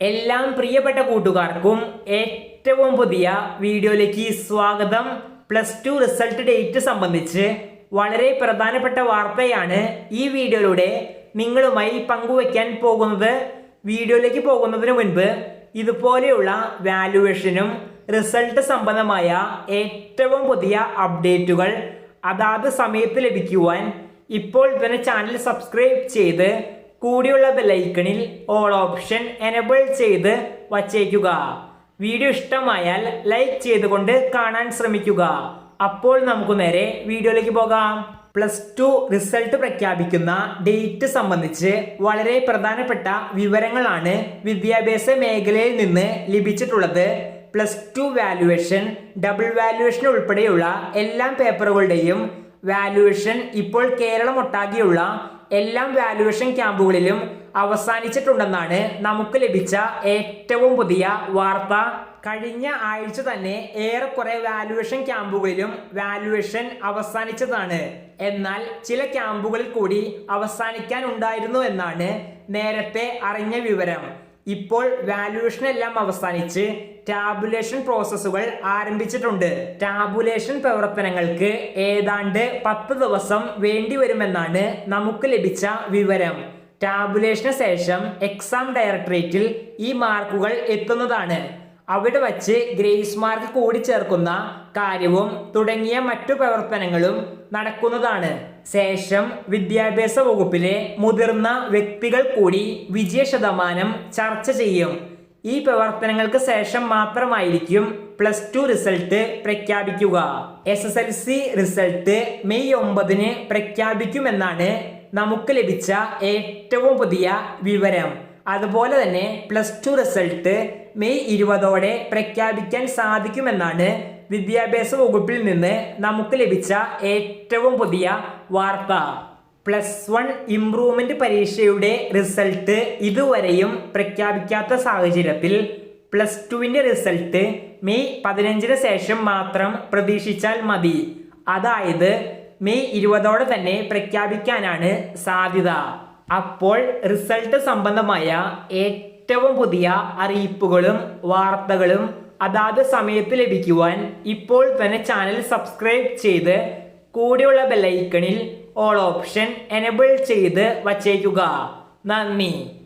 എല്ലാം പ്രിയപ്പെട്ട കൂട്ടുകാർക്കും ഏറ്റവും പുതിയ വീഡിയോയിലേക്ക് സ്വാഗതം. പ്ലസ് ടു റിസൾട്ട് ഡേറ്റ് സംബന്ധിച്ച് വളരെ പ്രധാനപ്പെട്ട വാർത്തയാണ് ഈ വീഡിയോയിലൂടെ നിങ്ങളുമായി പങ്കുവയ്ക്കാൻ പോകുന്നത്. വീഡിയോയിലേക്ക് പോകുന്നതിന് മുൻപ് ഇതുപോലെയുള്ള വാല്യുവേഷനും റിസൾട്ട് സംബന്ധമായ ഏറ്റവും പുതിയ അപ്ഡേറ്റുകൾ അതാത് സമയത്ത് ലഭിക്കുവാൻ ഇപ്പോൾ തന്നെ ചാനൽ സബ്സ്ക്രൈബ് ചെയ്ത് കൂടിയുള്ള ബെലൈക്കണിൽ ഓൾ ഓപ്ഷൻ എനബിൾ ചെയ്ത് വച്ചേക്കുക. വീഡിയോ ഇഷ്ടമായാൽ ലൈക്ക് ചെയ്തുകൊണ്ട് കാണാൻ ശ്രമിക്കുക. അപ്പോൾ നമുക്ക് നേരെ വീഡിയോയിലേക്ക് പോകാം. പ്ലസ് ടു റിസൾട്ട് പ്രഖ്യാപിക്കുന്ന ഡേറ്റ് സംബന്ധിച്ച് വളരെ പ്രധാനപ്പെട്ട വിവരങ്ങളാണ് വിദ്യാഭ്യാസ മേഖലയിൽ നിന്ന് ലഭിച്ചിട്ടുള്ളത്. Plus two valuation double valuation ഉൾപ്പെടെയുള്ള എല്ലാ പേപ്പറുകളുടെയും വാല്യുവേഷൻ ഇപ്പോൾ കേരളമൊട്ടാകെയുള്ള എല്ലാ വാല്യുവേഷൻ ക്യാമ്പുകളിലും അവസാനിച്ചിട്ടുണ്ടെന്നാണ് നമുക്ക് ലഭിച്ച ഏറ്റവും പുതിയ വാർത്ത. കഴിഞ്ഞ ആഴ്ച തന്നെ ഏറെക്കുറെ വാല്യുവേഷൻ ക്യാമ്പുകളിലും വാല്യുവേഷൻ അവസാനിച്ചതാണ്. എന്നാൽ ചില ക്യാമ്പുകളിൽ കൂടി അവസാനിക്കാനുണ്ടായിരുന്നു എന്നാണ് നേരത്തെ അറിഞ്ഞ വിവരം. ഇപ്പോൾ വാല്യുവേഷൻ എല്ലാം അവസാനിച്ച് ടാബുലേഷൻ പ്രോസസ്സുകൾ ആരംഭിച്ചിട്ടുണ്ട്. ടാബുലേഷൻ പ്രവർത്തനങ്ങൾക്ക് ഏതാണ്ട് പത്ത് ദിവസം വേണ്ടിവരുമെന്നാണ് നമുക്ക് ലഭിച്ച വിവരം. ടാബുലേഷന് ശേഷം എക്സാം ഡയറക്ടറേറ്റിൽ ഈ മാർക്കുകൾ എത്തുന്നതാണ്. അവിടെ വച്ച് ഗ്രേസ് മാർക്ക് കൂടി ചേർക്കുന്ന കാര്യവും തുടങ്ങിയ മറ്റു പ്രവർത്തനങ്ങളും നടക്കുന്നതാണ്. ശേഷം വിദ്യാഭ്യാസ വകുപ്പിലെ മുതിർന്ന വ്യക്തികൾ കൂടി വിജയ ശതമാനം ചർച്ച ചെയ്യും. ഈ പ്രവർത്തനങ്ങൾക്ക് ശേഷം മാത്രമായിരിക്കും പ്ലസ് ടു റിസൾട്ട് പ്രഖ്യാപിക്കുക. S S L C result May ഒമ്പതിന് പ്രഖ്യാപിക്കുമെന്നാണ് നമുക്ക് ലഭിച്ച ഏറ്റവും പുതിയ വിവരം. അതുപോലെ തന്നെ പ്ലസ് ടു റിസൾട്ട് മെയ് ഇരുപതോടെ പ്രഖ്യാപിക്കാൻ സാധിക്കുമെന്നാണ് വിദ്യാഭ്യാസ വകുപ്പിൽ നിന്ന് നമുക്ക് ലഭിച്ച ഏറ്റവും പുതിയ വാർത്ത. പ്ലസ് വൺ ഇംപ്രൂവ്മെന്റ് പരീക്ഷയുടെ റിസൾട്ട് ഇതുവരെയും പ്രഖ്യാപിക്കാത്ത സാഹചര്യത്തിൽ പ്ലസ് ടുവിന്റെ റിസൾട്ട് മെയ് പതിനഞ്ചിന് ശേഷം മാത്രം പ്രതീക്ഷിച്ചാൽ മതി. അതായത് മെയ് ഇരുപതോടെ തന്നെ പ്രഖ്യാപിക്കാനാണ് സാധ്യത. അപ്പോൾ റിസൾട്ട് സംബന്ധമായ ഏറ്റവും പുതിയ അറിയിപ്പുകളും വാർത്തകളും അതാത് സമയത്ത് ലഭിക്കുവാൻ ഇപ്പോൾ തന്നെ ചാനൽ സബ്സ്ക്രൈബ് ചെയ്ത് കൂടെയുള്ള ബെല്ലൈക്കണിൽ ഓൾ ഓപ്ഷൻ എനബിൾ ചെയ്ത് വച്ചേക്കുക. നന്ദി.